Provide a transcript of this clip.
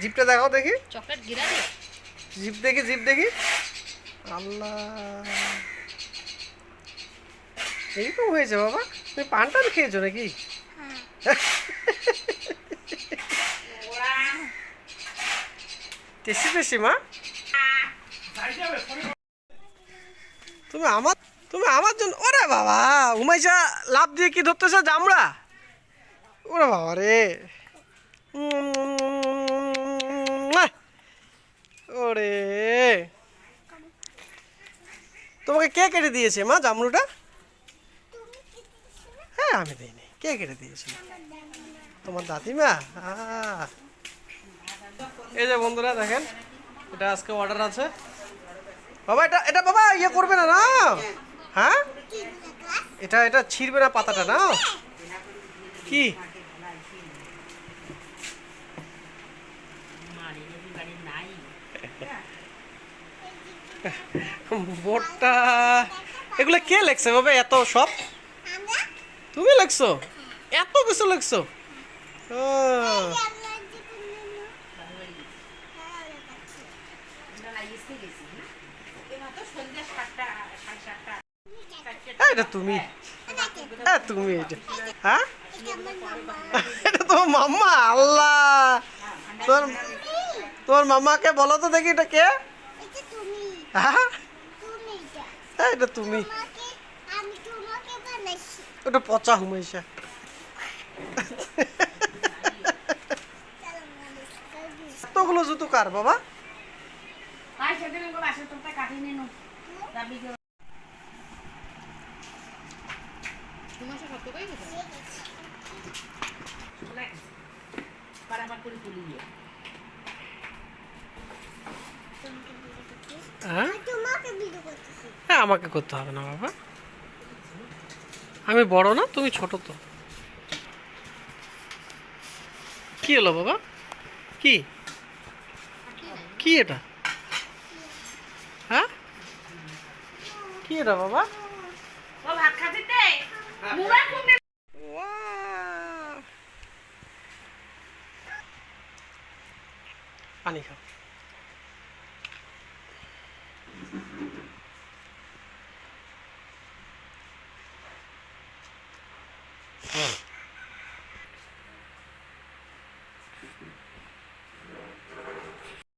জিপটা দেখাও দেখি। চকলেট গিরা দে জিপ দেখি জিপ দেখি। আল্লাহ। এইরকম হয়েছে বাবা। তুমি পান টান খেয়েছো নাকি? টেস্টি টেস্টি মা। তুমি আমার তুমি আমার জন্য ওরে বাবা উমাইশা লাভ দিয়ে কি ধরতেছে জামড়া ওরে বাবা রে। ওরে। তোমাকে কে কেটে দিয়েছে মা জামরুটা? হ্যাঁ আমি দিইনি। কে কেটে দিয়েছে? তোমার দাদিমা। এই যে বন্ধুরা, দেখেন, এটা আজকে অর্ডার আছে। বাবা, এটা এটা বাবা ইয়ে করবে না না? হ্যাঁ? এটা এটা ছিঁড়বে না পাতাটা, না? কি? বোটটা এগুলো কে লেখছে বাবা? এত সব? তুমি লেখছো? এত কিছু লেখছো? ও, এটা তুমি। হ্যাঁ তুমি এটা। হ্যাঁ? তোমার মাম্মা আল্লাহ। তোর তোমার মামাকে বলো তো দেখি এটা কে? হ্যাঁ? হ্যাঁ, এটা তুমি। আমি ওটা পচা হুমাইশা এতগুলো জুতো কার বাবা? তোমার সব কত হ্যাঁ? তোমাকে ভিডিও করতেছি। হ্যাঁ আমাকে করতে হবে না বাবা। আমি বড় না তুমি ছোট তো। কি হলো বাবা? কি? কি এটা? হ্যাঁ? কি এটা বাবা? পানি খাও। Mm.